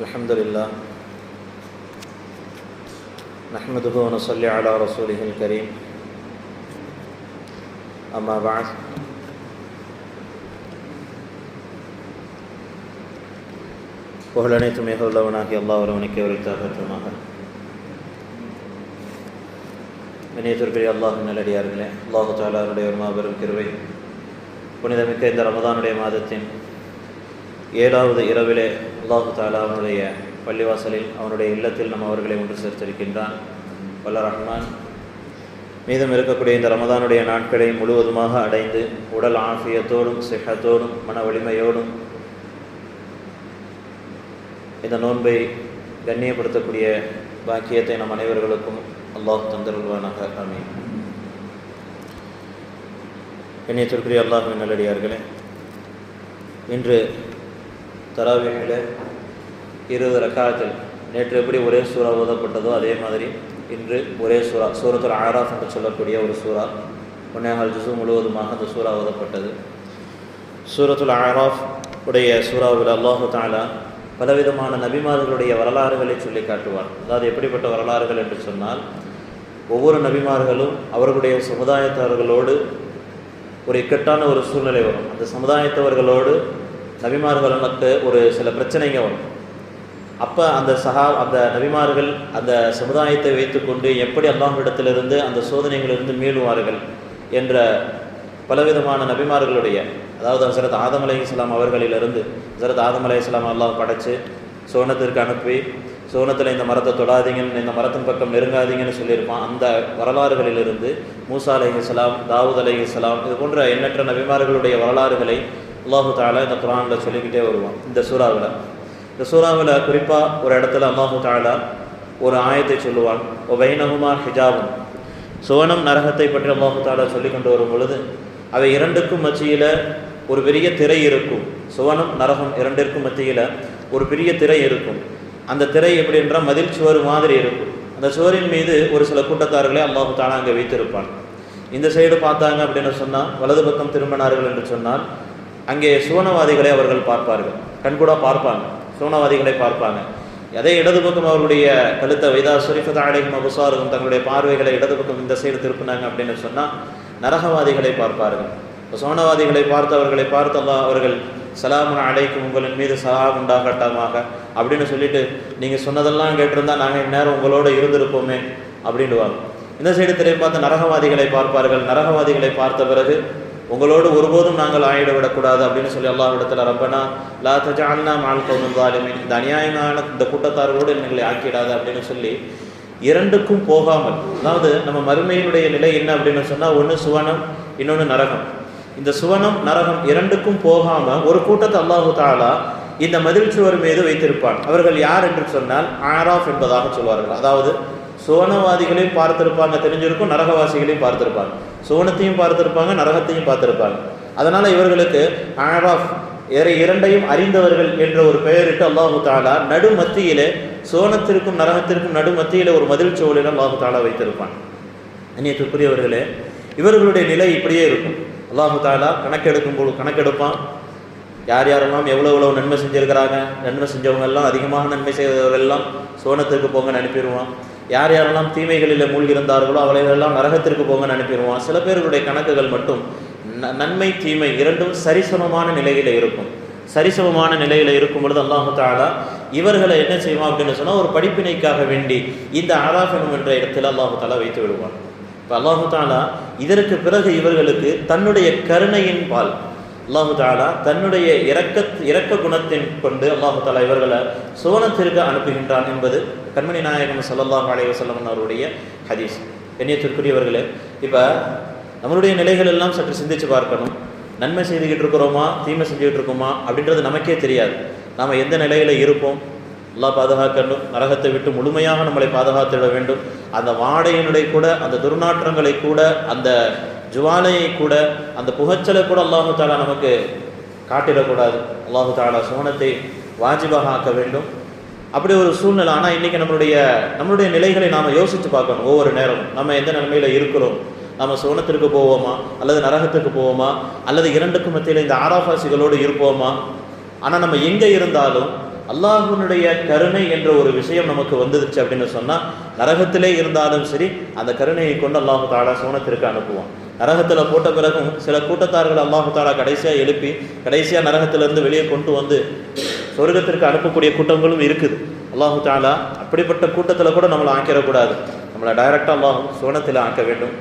الحمد لله نحمده ونصلي على رسوله الكريم أما بعد புகழனைத்து மிக உள்ளவனாகி அல்லாஹ் ஒருவனுக்கு உரித்தாகத்துமாக இணையத்திற்குரிய அல்லாஹ் நல்லடியார்களே அல்லாஹு தாலாருடைய ஒரு மாபெரும் கிருவை புனிதமிக்க இந்த ரமதானுடைய மாதத்தின் ஏழாவது இரவிலே அல்லாஹு தாலா அவனுடைய பள்ளிவாசலில் அவனுடைய இல்லத்தில் நம்ம அவர்களை ஒன்று சேர்த்திருக்கின்றான். வல்ல ரஹ்மான். மீதம் இருக்கக்கூடிய இந்த ரமதானுடைய நாட்களை முழுவதுமாக அடைந்து உடல் ஆசியத்தோடும் சிஹத்தோடும் மன வலிமையோடும் இந்த நோன்பை கண்ணியப்படுத்தக்கூடிய பாக்கியத்தை நம் அனைவர்களுக்கும் அல்லாஹ் தந்தருள்வானாக. ஆமீன். கண்ணியத்திற்குரிய அல்லாஹுவின் நல்லடியார்களே இன்று தராவியில் இருபது ரக்காயத்தில் நேற்று எப்படி ஒரே சூறா ஓதப்பட்டதோ அதே மாதிரி இன்று ஒரே சூறா. சூரத்தில் ஆராஃப் என்று சொல்லக்கூடிய ஒரு சூறா. ஒன்னேகால் ஜிசு முழுவதுமாக அந்த சூறா ஓதப்பட்டது. சூரத்துல் ஆராஃப் உடைய சூறாவில் அல்லாஹு தாலா பலவிதமான நபிமார்களுடைய வரலாறுகளை சொல்லி காட்டுவார். அதாவது எப்படிப்பட்ட வரலாறுகள் என்று சொன்னால் ஒவ்வொரு நபிமார்களும் அவர்களுடைய சமுதாயத்தவர்களோடு ஒரு இக்கட்டான ஒரு சூழ்நிலை வரும். அந்த சமுதாயத்தவர்களோடு நபிமார்களுக்கு ஒரு சில பிரச்சனைங்க வரும். அப்போ அந்த சகா அந்த நபிமார்கள் அந்த சமுதாயத்தை வைத்துக்கொண்டு எப்படி அல்லாஹிடத்திலிருந்து அந்த சோதனைகளிலிருந்து மீளுவார்கள் என்ற பலவிதமான நபிமார்களுடைய அதாவது ஹசரத் ஆதம் அலை இஸ்லாம் அவர்களிலிருந்து ஹசரத் ஆதம் அலை இஸ்லாம் அல்லாஹ் படைச்சு சோனத்திற்கு அனுப்பி சோனத்தில் இந்த மரத்தை தொடாதீங்கன்னு இந்த மரத்தின் பக்கம் நெருங்காதீங்கன்னு சொல்லியிருப்பான். அந்த வரலாறுகளிலிருந்து மூசா அலை இஸ்லாம் தாவூத் அலை இஸ்லாம் இது போன்ற எண்ணற்ற நபிமார்களுடைய வரலாறுகளை அல்லாஹு தாலா இந்த குரானில் சொல்லிக்கிட்டே வருவான் இந்த சூறாவில். இந்த சூறாவில் குறிப்பாக ஒரு இடத்துல அல்லாஹு தாலா ஒரு ஆயத்தை சொல்லுவான் ஓ வைனகுமா ஹிஜாபும் சுவனம் நரகத்தை பற்றி அல்லாஹு தாலா சொல்லி கொண்டு வரும் பொழுது அவை இரண்டுக்கும் மத்தியில் ஒரு பெரிய திரை இருக்கும். சுவனம் நரகம் இரண்டிற்கும் மத்தியில் ஒரு பெரிய திரை இருக்கும். அந்த திரை எப்படி என்றால் மதில் சுவர் மாதிரி இருக்கும். அந்த சுவரின் மீது ஒரு சில கூட்டத்தார்களை அல்லாஹு தாலா அங்கே வைத்திருப்பான். இந்த சைடு பார்த்தாங்க அப்படின்னு சொன்னால் வலது பக்கம் திரும்பினார்கள் என்று சொன்னால் அங்கே சுவனவாதிகளை அவர்கள் பார்ப்பார்கள். கண்கூடா பார்ப்பாங்க. சுவனவாதிகளை பார்ப்பாங்க. அதே இடது பக்கம் அவர்களுடைய கழுத்தை வைதா சுரிஃபதா அடைக்கும் அபுசாரும் தங்களுடைய பார்வைகளை இடது பக்கம் இந்த சைடு திருப்பினாங்க அப்படின்னு சொன்னால் நரகவாதிகளை பார்ப்பார்கள். இப்போ சோனவாதிகளை பார்த்து அவர்களை பார்த்து அல்லா அவர்கள் சலாமன் அழைக்கும் உங்களின் மீது சலாம் உண்டாகட்டமாக. அப்படின்னு சொல்லிட்டு நீங்கள் சொன்னதெல்லாம் கேட்டிருந்தா நாங்கள் இந்நேரம் உங்களோட இருந்திருப்போமே. அப்படின்டுவாங்க இந்த சைடு திரையை பார்த்து நரகவாதிகளை பார்ப்பார்கள். நரகவாதிகளை பார்த்த பிறகு உங்களோடு ஒருபோதும் நாங்கள் ஆயிட விடக்கூடாது அப்படின்னு சொல்லி அல்லாஹ்விடத்தில் ரப்பனா லா தஜால்னா மால் கவுனும் இந்த அநியாயமான இந்த கூட்டத்தார்களோடு எங்களை ஆக்கிடாது அப்படின்னு சொல்லி இரண்டுக்கும் போகாமல் அதாவது நம்ம மறுமையினுடைய நிலை என்ன அப்படின்னு சொன்னால் ஒன்று சுவனம் இன்னொன்று நரகம். இந்த சுவனம் நரகம் இரண்டுக்கும் போகாமல் ஒரு கூட்டத்தை அல்லாஹு தாலா இந்த மதில் சுவர் மீது வைத்திருப்பான். அவர்கள் யார் என்று சொன்னால் ஆராஃப் என்பதாக சொல்வார்கள். அதாவது சுவனவாதிகளையும் பார்த்துருப்பாங்க தெரிஞ்சிருக்கும் நரகவாசிகளையும் பார்த்துருப்பாங்க. சுவனத்தையும் பார்த்துருப்பாங்க நரகத்தையும் பார்த்துருப்பாங்க. அதனால் இவர்களுக்கு ஆராஃப் வேற இரண்டையும் அறிந்தவர்கள் என்ற ஒரு பெயரிட்டு அல்லாஹு தாலா நடு மத்தியிலே சோனத்திற்கும் நரகத்திற்கும் நடு மத்தியிலே ஒரு மதில் சோழில் அல்லாஹு தாலா வைத்திருப்பான். அந்நியத்துக்குரியவர்களே இவர்களுடைய நிலை இப்படியே இருக்கும். அல்லாஹு தாலா கணக்கெடுக்கும் போது கணக்கெடுப்பான். யார் யாரெல்லாம் எவ்வளோ எவ்வளோ நன்மை செஞ்சுருக்கிறாங்க நன்மை செஞ்சவங்க எல்லாம் அதிகமாக நன்மை செய்தவர்களெல்லாம் சோனத்திற்கு போங்கன்னு அனுப்பிடுவான் யார் யாரெல்லாம் தீமைகளில் மூழ்கியிருந்தார்களோ அவளைகளெல்லாம் நரகத்திற்கு போங்கன்னு அனுப்பிடுவான் சில பேருடைய கணக்குகள் மட்டும் நன்மை தீமை இரண்டும் சரிசமமான நிலையில் இருக்கும். சரிசமமான நிலையில் இருக்கும் பொழுது அல்லாஹு தாலா இவர்களை என்ன செய்வான் அப்படின்னு சொன்னால் ஒரு படிப்பினைக்காக வேண்டி இந்த ஆராஃபனும் என்ற இடத்தில் அல்லாஹு தாலா வைத்து விடுவான். இப்போ அல்லாஹு தாலா இதற்கு பிறகு இவர்களுக்கு தன்னுடைய கருணையின் பால் அல்லாஹு தாலா தன்னுடைய இறக்க இறக்க குணத்தின் கொண்டு அல்லாஹு தாலா இவர்களை சோனத்திற்கு அனுப்புகின்றான் என்பது கண்மணி நாயகம் சல்லாஹ் அலைவசல்லம் அவருடைய ஹதீஸ். கண்ணியத்திற்குரியவர்களே இப்போ நம்மளுடைய நிலைகள் எல்லாம் சற்று சிந்திச்சு பார்க்கணும். நன்மை செய்துக்கிட்டு இருக்கிறோமா? தீமை செஞ்சுக்கிட்டு இருக்கோமா? அப்படின்றது நமக்கே தெரியாது. நாம் எந்த நிலையில் இருப்போம்? எல்லாம் பாதுகாக்கணும் நரகத்தை விட்டு முழுமையாக நம்மளை பாதுகாத்துவிட வேண்டும். அந்த வாடையினுடைய கூட அந்த துர்நாற்றங்களை கூட அந்த ஜுவாலையை கூட அந்த புகைச்சலை கூட அல்லாஹு தாலா நமக்கு காட்டிடக்கூடாது. அல்லாஹு தாலா சுவனத்தை வாஜிபாக ஆக்க வேண்டும். அப்படி ஒரு சூழ்நிலை ஆனால் இன்றைக்கி நம்மளுடைய நம்மளுடைய நிலைகளை நாம் யோசித்து பார்க்கணும் ஒவ்வொரு நேரமும். நம்ம எந்த நிலைமையில் இருக்கிறோம்? நம்ம சுவனத்திற்கு போவோமா? அல்லது நரகத்துக்கு போவோமா? அல்லது இரண்டுக்கு மத்தியில் இந்த ஆராபாசிகளோடு இருப்போமா? ஆனால் நம்ம எங்கே இருந்தாலும் அல்லாஹுனுடைய கருணை என்ற ஒரு விஷயம் நமக்கு வந்துடுச்சு அப்படின்னு சொன்னால் நரகத்திலே இருந்தாலும் சரி அந்த கருணையை கொண்டு அல்லாஹு தாலா சோனத்திற்கு அனுப்புவான். நரகத்தில் போட்ட பிறகும் சில கூட்டத்தார்கள் அல்லாஹு தாலா கடைசியாக எழுப்பி கடைசியாக நரகத்திலிருந்து வெளியே கொண்டு வந்து சொர்க்கத்திற்கு அனுப்பக்கூடிய கூட்டங்களும் இருக்குது. அல்லாஹு தாலா அப்படிப்பட்ட கூட்டத்தில் கூட நம்மளை ஆக்கிடக்கூடாது நம்மளை டைரெக்டாக அல்லாஹ் சோனத்தில் ஆக்க வேண்டும்.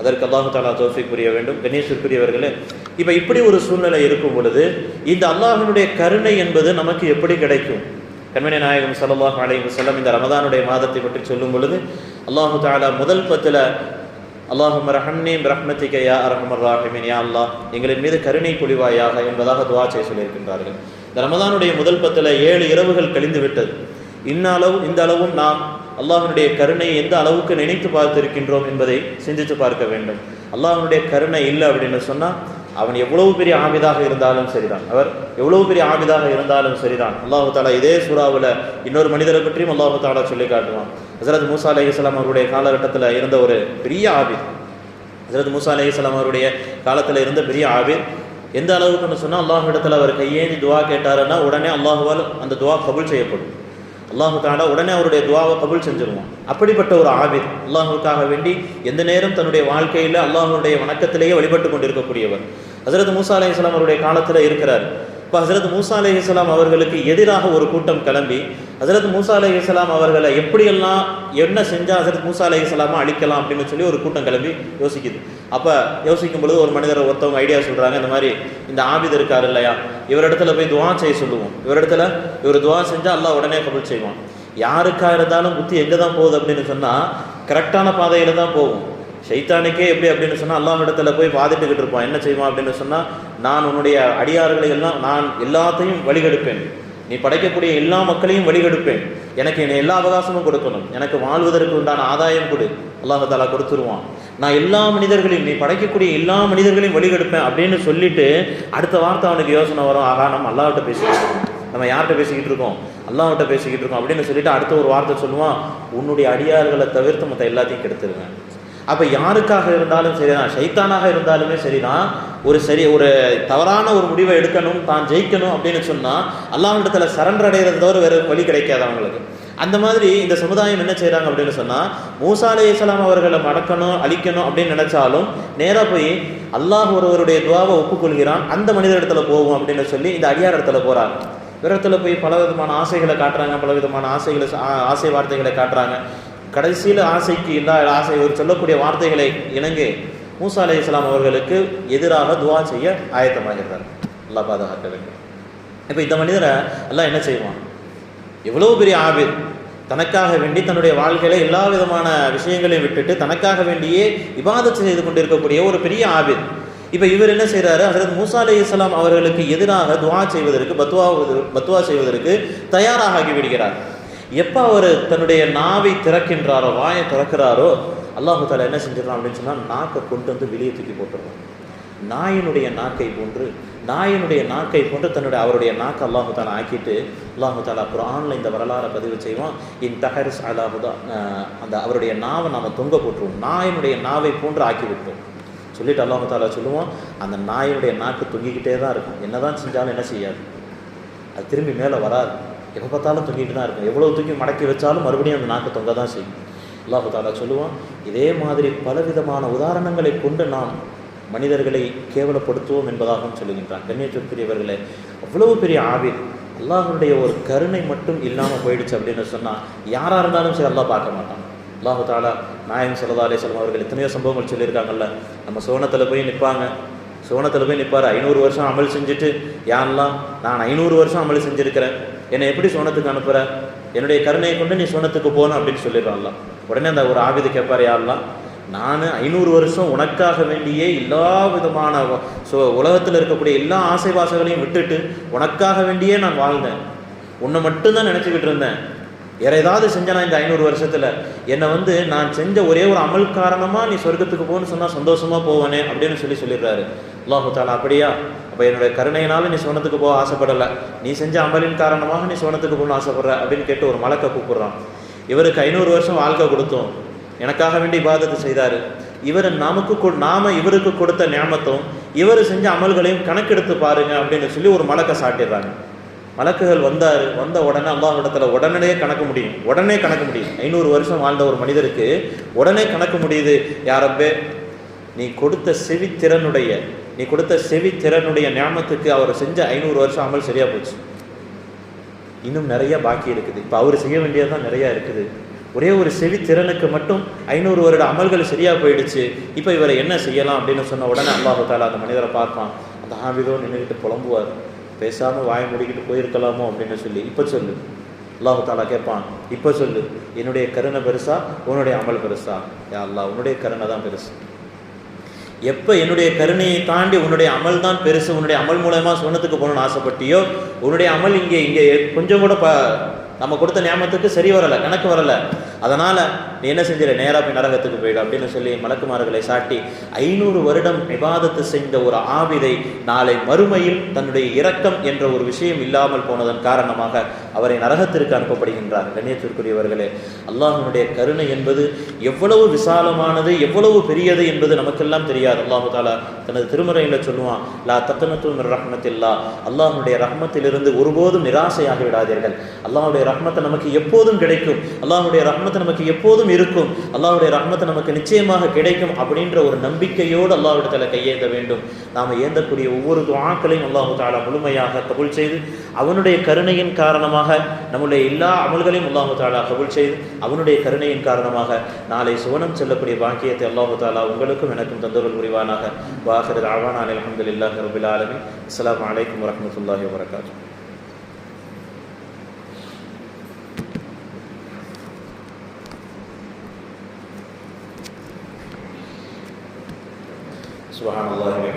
அதற்கு அல்லாஹு தாலா தோஃபிக் புரிய வேண்டும். கணேசருக்குரியவர்களே இப்போ இப்படி ஒரு சூழ்நிலை இருக்கும் பொழுது இந்த அல்லாஹினுடைய கருணை என்பது நமக்கு எப்படி கிடைக்கும்? கண்மணி நாயகம் சல்லாஹ் அலைஹி வஸல்லம் இந்த ரமதானுடைய மாதத்தை பற்றி சொல்லும் பொழுது அல்லாஹு தாலா முதல் பத்தில் அல்லாஹும் ரஹம்னீம் ரஹ்மத்திக யா அரஹமர் ராஹிமின் யா அல்லாஹ் எங்களின் மீது கருணை பொழிவாயாக என்பதாக துவா செய்ய சொல்லியிருக்கின்றார்கள். இந்த ரமதானுடைய முதல் பத்தில் ஏழு இரவுகள் கழிந்து விட்டது. இன்ன அளவு இந்த அளவும் நாம் அல்லாஹனுடைய கருணையை எந்த அளவுக்கு நினைத்து பார்த்திருக்கின்றோம் என்பதை சிந்தித்து பார்க்க வேண்டும். அல்லாஹனுடைய கருணை இல்லை அப்படின்னு சொன்னால் அவன் எவ்வளவு பெரிய ஆமிதாக இருந்தாலும் சரிதான். அவர் எவ்வளவு பெரிய ஆமிதாக இருந்தாலும் சரிதான். அல்லாஹு தாலா இதே சூறாவில் இன்னொரு மனிதரை பற்றியும் அல்லாஹு தாலா சொல்லி காட்டுவான். ஹசரத் மூசா அலி இஸ்லாம் அவருடைய காலகட்டத்தில் இருந்த ஒரு பெரிய ஆபீர். ஹசரத் மூசா அலி இஸ்லாம் அவருடைய காலத்தில் இருந்த பெரிய ஆபீர். எந்த அளவுக்குன்னு சொன்னால் அல்லாஹ் இடத்துல அவர் கையேந்தி துவா கேட்டாருன்னா உடனே அல்லாஹுவால் அந்த துவா கபுல் செய்யப்படும். அல்லாஹு உடனே அவருடைய துவாவை கபுல் செஞ்சிருவான். அப்படிப்பட்ட ஒரு ஆவிர் அல்லாஹுக்காக வேண்டி எந்த நேரம் தன்னுடைய வாழ்க்கையில் அல்லாஹுடைய வணக்கத்திலேயே வழிபட்டு கொண்டிருக்கக்கூடியவர். ஹசரத் மூசா அலி இஸ்லாம் அவருடைய காலத்தில் இருக்கிறார். இப்போ ஹசரத் மூசா அலி இஸ்லாம் அவர்களுக்கு எதிராக ஒரு கூட்டம் கிளம்பி ஹசரத் மூசா அலி இஸ்லாம் அவர்களை எப்படியெல்லாம் என்ன செஞ்சால் ஹசரத் மூசா அலி இஸ்லாமா அழிக்கலாம் அப்படின்னு சொல்லி ஒரு கூட்டம் கிளம்பி யோசிக்குது. அப்போ யோசிக்கும் பொழுது ஒரு மனிதர் ஒருத்தவங்க ஐடியா சொல்கிறாங்க இந்த மாதிரி இந்த ஆபித் இருக்கார் இல்லையா இவரிடத்துல போய் துவா செய்ய சொல்லுவோம். இவரிடத்துல இவர் துவா செஞ்சால் அல்லா உடனே கபல் செய்வான். யாருக்கா இருந்தாலும் புத்தி எங்கே தான் போகுது அப்படின்னு சொன்னால் கரெக்டான பாதையில் தான் போகும். ஷைத்தானுக்கே எப்படி அப்படின்னு சொன்னால் அல்லாஹ் இடத்துல போய் வாதிட்டுக்கிட்டு இருப்பான். என்ன செய்வான் அப்படின்னு சொன்னால் நான் உன்னுடைய அடியார்களை எல்லாம் நான் எல்லாத்தையும் வழிகெடுப்பேன். நீ படைக்கக்கூடிய எல்லா மக்களையும் வழிகெடுப்பேன். எனக்கு என்னை எல்லா அவகாசமும் கொடுக்கணும். எனக்கு வாழ்வதற்கு உண்டான ஆதாயம் கொடு. அல்லாஹாலா கொடுத்துருவான். நான் எல்லா மனிதர்களையும் நீ படைக்கக்கூடிய எல்லா மனிதர்களையும் வழிகெடுப்பேன் அப்படின்னு சொல்லிட்டு அடுத்த வார்த்தை அவனுக்கு யோசனை வரும். ஆகா நம்ம அல்லாவிட்ட பேசிக்கிட்டு இருக்கோம். நம்ம யார்கிட்ட பேசிக்கிட்டு இருக்கோம்? அல்லாவிட்ட பேசிக்கிட்டு இருக்கோம் அப்படின்னு சொல்லிட்டு அடுத்த ஒரு வார்த்தை சொல்லுவான். உன்னுடைய அடியார்களை தவிர்த்து மற்ற எல்லாத்தையும் கெடுத்துருவேன். அப்போ யாருக்காக இருந்தாலும் சரிதான். ஷைத்தானாக இருந்தாலுமே சரிதான். ஒரு சரி ஒரு தவறான ஒரு முடிவை எடுக்கணும் தான் ஜெயிக்கணும் அப்படின்னு சொன்னால் அல்லாஹ்விடத்தில் சரண்டர் அடைகிறது தவிர வேறு வழி கிடைக்காது அவங்களுக்கு. அந்த மாதிரி இந்த சமுதாயம் என்ன செய்கிறாங்க அப்படின்னு சொன்னால் மூசா அலி இஸ்லாம் அவர்களை மடக்கணும் அழிக்கணும் அப்படின்னு நினச்சாலும் நேராக போய் அல்லாஹ் ஒருவருடைய துவாவை ஒப்புக்கொள்கிறான். அந்த மனித இடத்துல போகும் அப்படின்னு சொல்லி இந்த அடியார் இடத்துல போகிறாங்க விரத்தில் போய் பல விதமான ஆசைகளை காட்டுறாங்க பல விதமான ஆசைகளை ஆசை வார்த்தைகளை காட்டுறாங்க. கடைசியில் ஆசைக்கு இல்லா ஆசை ஒரு சொல்லக்கூடிய வார்த்தைகளை இணங்கி மூசா அலி இஸ்லாம் அவர்களுக்கு எதிராக துவா செய்ய ஆயத்தமாகிறார் நல்லா பாதுகாக்க வேண்டும். இப்போ இந்த மனிதரை எல்லாம் என்ன செய்வான்? எவ்வளோ பெரிய ஆபிர். தனக்காக வேண்டி தன்னுடைய வாழ்க்கையில எல்லா விதமான விஷயங்களையும் விட்டுட்டு தனக்காக வேண்டியே இபாதத் செய்து கொண்டிருக்கக்கூடிய ஒரு பெரிய ஆபிர். இப்போ இவர் என்ன செய்கிறாரு ஹசரத் மூசா அலி இஸ்லாம் அவர்களுக்கு எதிராக துவா செய்வதற்கு பத்துவா பத்துவா செய்வதற்கு தயாராகி விடுகிறார். எப்போ அவர் தன்னுடைய நாவை திறக்கின்றாரோ வாயை திறக்கிறாரோ அல்லாஹு தாலா என்ன செஞ்சிடறான் அப்படின்னு சொன்னால் நாக்கை கொண்டு வந்து வெளியே தூக்கி போட்டுருவான் நாயினுடைய நாக்கை போன்று நாயினுடைய நாக்கை போன்று தன்னுடைய அவருடைய நாக்கை அல்லாஹு தாலா ஆக்கிட்டு அல்லாஹு தாலா குரானில் இந்த வரலாறை பதிவு செய்வோம் இன் தஹரிஸ் அலாஹுதா அந்த அவருடைய நாவை நாம் தொங்க போட்டுருவோம். நாயினுடைய நாவை போன்று ஆக்கி விட்டோம் சொல்லிட்டு அல்லாஹு தாலா சொல்லுவோம் அந்த நாயினுடைய நாக்கு தொங்கிக்கிட்டே தான் இருக்கும். என்னதான் செஞ்சாலும் என்ன செய்யாது. அது திரும்பி மேலே வராது. எப்போ பார்த்தாலும் தொங்கிட்டு தான் இருக்கும் எவ்வளோ தூக்கி மடக்கி வச்சாலும் மறுபடியும் அந்த நாக்கு தொங்க தான் செய்யும். அல்லாஹு தாலா சொல்லுவான் இதே மாதிரி பலவிதமான உதாரணங்களை கொண்டு நாம் மனிதர்களை கேவலப்படுத்துவோம் என்பதாகவும் சொல்லுகின்றான். கண்ணியத்திற்குரியவர்களே அவ்வளவு பெரிய ஆவிர் அல்லாஹனுடைய ஒரு கருணை மட்டும் இல்லாமல் போயிடுச்சு அப்படின்னு சொன்னால் யாராக இருந்தாலும் சரி அல்லாஹ் பார்க்க மாட்டான். அல்லாஹு தாலா நாயம் சல்லா அலிஸ்லாம் அவர்கள் எத்தனையோ சம்பவங்கள் சொல்லியிருக்காங்கல்ல. நம்ம சோனத்தில் போய் நிற்பாங்க சோனத்தில் போய் நிற்பார் ஐநூறு வருஷம் அமல் செஞ்சுட்டு யாரெல்லாம் நான் ஐநூறு வருஷம் அமல் செஞ்சுருக்கிறேன். என்னை எப்படி சோனத்துக்கு அனுப்புற? என்னுடைய கருணையை கொண்டு நீ சோனத்துக்கு போகணும் அப்படின்னு சொல்லிடுறான்லாம் உடனே அந்த ஒரு ஆவிது கேட்பார் யாரெல்லாம் நான் ஐநூறு வருஷம் உனக்காக வேண்டியே எல்லா விதமான ஸோ சோ உலகத்தில் இருக்கக்கூடிய எல்லா ஆசை வாசங்களையும் விட்டுட்டு உனக்காக வேண்டியே நான் வாழ்ந்தேன். உன்னை மட்டும்தான் நினச்சிக்கிட்டு இருந்தேன். வேற ஏதாவது செஞ்சனா இந்த ஐநூறு வருஷத்துல? என்னை வந்து நான் செஞ்ச ஒரே ஒரு அமல் காரணமா நீ சொர்க்கத்துக்கு போகணும்னு சொன்னா சந்தோஷமா போவனே அப்படின்னு சொல்லி சொல்லிடுறாரு. அல்லாஹு தாலா அப்படியா? அப்ப என்னுடைய கருணையினால நீ சோனத்துக்கு போக ஆசைப்படல. நீ செஞ்ச அமலின் காரணமாக நீ சோனத்துக்கு போகணும்னு ஆசைப்படுற அப்படின்னு கேட்டு ஒரு மலக்க கூப்பிடுறான். இவருக்கு ஐநூறு வருஷம் வாழ்க்கை கொடுத்தோம். எனக்காக வேண்டி இபாதத்து செய்தார். இவர் நமக்கு கொ- நாம இவருக்கு கொடுத்த ஞாபகத்தும் இவர் செஞ்ச அமல்களையும் கணக்கெடுத்து பாருங்க அப்படின்னு சொல்லி ஒரு மலக்க சாட்டிடுறாங்க. மலக்குகள் வந்தார் வந்த உடனே அல்லாஹ்விடத்தில் உடனே கணக்கு முடியும். உடனே கணக்கு முடியும். ஐநூறு வருஷம் வாழ்ந்த ஒரு மனிதருக்கு உடனே கணக்கு முடியுது. யாரப்பே நீ கொடுத்த செவித்திறனுடைய நீ கொடுத்த செவித்திறனுடைய ஞாபகத்துக்கு அவர் செஞ்ச ஐநூறு வருஷம் அமல் சரியாக போச்சு. இன்னும் நிறைய பாக்கி இருக்குது. இப்போ அவர் செய்ய வேண்டியதுதான் நிறையா இருக்குது. ஒரே ஒரு செவித்திறனுக்கு மட்டும் ஐநூறு வருட அமல்கள் சரியாக போயிடுச்சு. இப்போ இவரை என்ன செய்யலாம் அப்படின்னு சொன்ன உடனே அல்லாஹு தாலா அந்த மனிதரை பார்ப்பான். அந்த ஆவிதோ நின்றுக்கிட்டு புலம்புவார். பேசாமல் வாய் முடிக்கிட்டு போயிருக்கலாமோ அப்படின்னு சொல்லி இப்போ சொல்லு. அல்லாஹு தாலா கேட்பான் இப்போ சொல்லு. என்னுடைய கருணை பெருசா? உன்னுடைய அமல் பெருசா? யா அல்லா உன்னுடைய கருணை தான் பெருசு. எப்போ என்னுடைய கருணையை தாண்டி உன்னுடைய அமல் தான் பெருசு உன்னுடைய அமல் மூலயமா சொன்னத்துக்கு போகணும்னு ஆசைப்பட்டியோ உன்னுடைய அமல் இங்கே இங்கே கொஞ்சம் கூட ப நம்ம கொடுத்த நியமத்துக்கு சரி வரலை கணக்கு வரலை. அதனால் நீ என்ன செஞ்சிட நேராக போய் நரகத்துக்கு போயிடும் அப்படின்னு சொல்லி மலக்குமார்களை சாட்டி ஐநூறு வருடம் விவாதத்து செய்த ஒரு ஆவிதை நாளை மறுமையில் தன்னுடைய இரக்கம் என்ற ஒரு விஷயம் இல்லாமல் போனதன் காரணமாக அவரை நரகத்திற்கு அனுப்பப்படுகின்றார். கண்ணியத்திற்குரியவர்களே அல்லாஹனுடைய கருணை என்பது எவ்வளவு விசாலமானது எவ்வளவு பெரியது என்பது நமக்கெல்லாம் தெரியாது. அல்லாஹு தாலா தனது திருமறையில் சொல்லுவான் லா தத்தனத்துவம் ரஹ்மத்தில்லா. அல்லாஹனுடைய ரஹ்மத்திலிருந்து ஒருபோதும் நிராசையாகி விடாதீர்கள். அல்லாஹுடைய ரஹ்மத்தை நமக்கு எப்போதும் கிடைக்கும். அல்லாஹுடைய ரஹ்மத்தை நமக்கு எப்போதும் இருக்கும். அல்லாவுடைய ரஹ்மத்தை நமக்கு நிச்சயமாக கிடைக்கும் அப்படின்ற ஒரு நம்பிக்கையோடு அல்லாவிடத்தில் கையேந்த வேண்டும். நாம் ஏந்தக்கூடிய ஒவ்வொரு துவாக்களையும் அல்லாஹு தாலா முழுமையாக கபுல் செய்து அவனுடைய கருணையின் காரணமாக நம்முடைய எல்லா அமல்களையும் அல்லாஹு தாலா கபுல் செய்து அவனுடைய கருணையின் காரணமாக நாளை சுவனம் செல்லக்கூடிய பாக்கியத்தை அல்லாஹு தாலா உங்களுக்கும் எனக்கும் தந்தவர்கள் புரிவானாக. வாஹிர் அவான் அலமதுல்லாஹ் ரபுல் ஆலமி அஸ்லாம் வலைக்கம் வரமத்துல்லாஹி வரகாத்து Subhanallah.